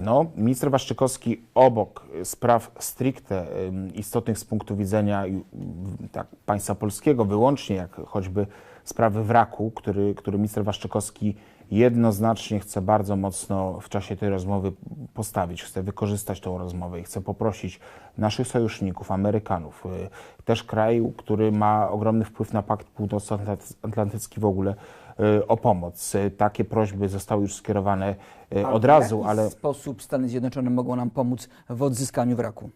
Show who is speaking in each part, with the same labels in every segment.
Speaker 1: No, minister Waszczykowski obok spraw stricte istotnych z punktu widzenia tak, państwa polskiego, wyłącznie jak choćby sprawy wraku, który, który minister Waszczykowski jednoznacznie chce bardzo mocno w czasie tej rozmowy postawić, chce wykorzystać tą rozmowę i chce poprosić naszych sojuszników, Amerykanów, y, też kraju, który ma ogromny wpływ na Pakt Północnoatlantycki w ogóle, y, o pomoc. Y, Takie prośby zostały już skierowane y,
Speaker 2: A
Speaker 1: od
Speaker 2: w
Speaker 1: razu,
Speaker 2: jaki
Speaker 1: ale
Speaker 2: sposób Stany Zjednoczone mogą nam pomóc w odzyskaniu wraku?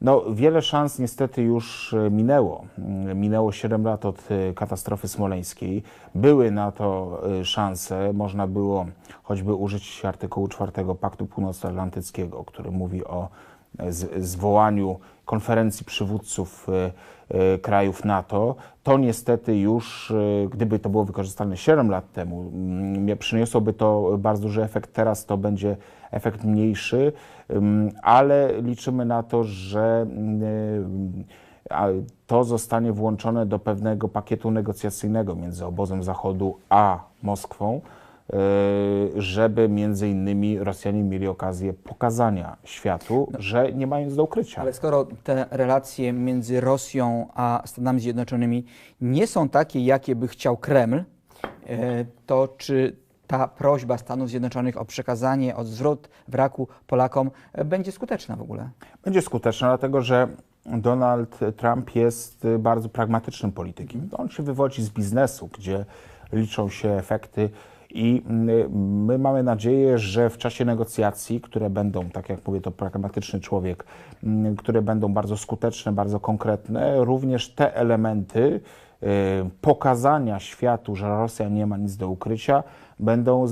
Speaker 1: No, wiele szans niestety już e, minęło. Mm, Minęło 7 lat od e, katastrofy smoleńskiej. Były na to e, szanse. Można było choćby użyć artykułu 4 Paktu Północnoatlantyckiego, który mówi o zwołaniu konferencji przywódców e, e, krajów NATO. To niestety już, e, gdyby to było wykorzystane 7 lat temu, mm, przyniosłoby to bardzo duży efekt. Teraz to będzie efekt mniejszy, ale liczymy na to, że a to zostanie włączone do pewnego pakietu negocjacyjnego między obozem Zachodu a Moskwą, żeby między innymi Rosjanie mieli okazję pokazania światu, że nie mają nic do ukrycia.
Speaker 2: Ale skoro te relacje między Rosją a Stanami Zjednoczonymi nie są takie, jakie by chciał Kreml, e, to czy ta prośba Stanów Zjednoczonych o przekazanie, o zwrot wraku Polakom e, będzie skuteczna w ogóle?
Speaker 1: Będzie skuteczna, dlatego że Donald Trump jest bardzo pragmatycznym politykiem. On się wywodzi z biznesu, gdzie liczą się efekty i y, my mamy nadzieję, że w czasie negocjacji, które będą, tak jak mówię, to pragmatyczny człowiek, y, które będą bardzo skuteczne, bardzo konkretne, również te elementy y, pokazania światu, że Rosja nie ma nic do ukrycia, będą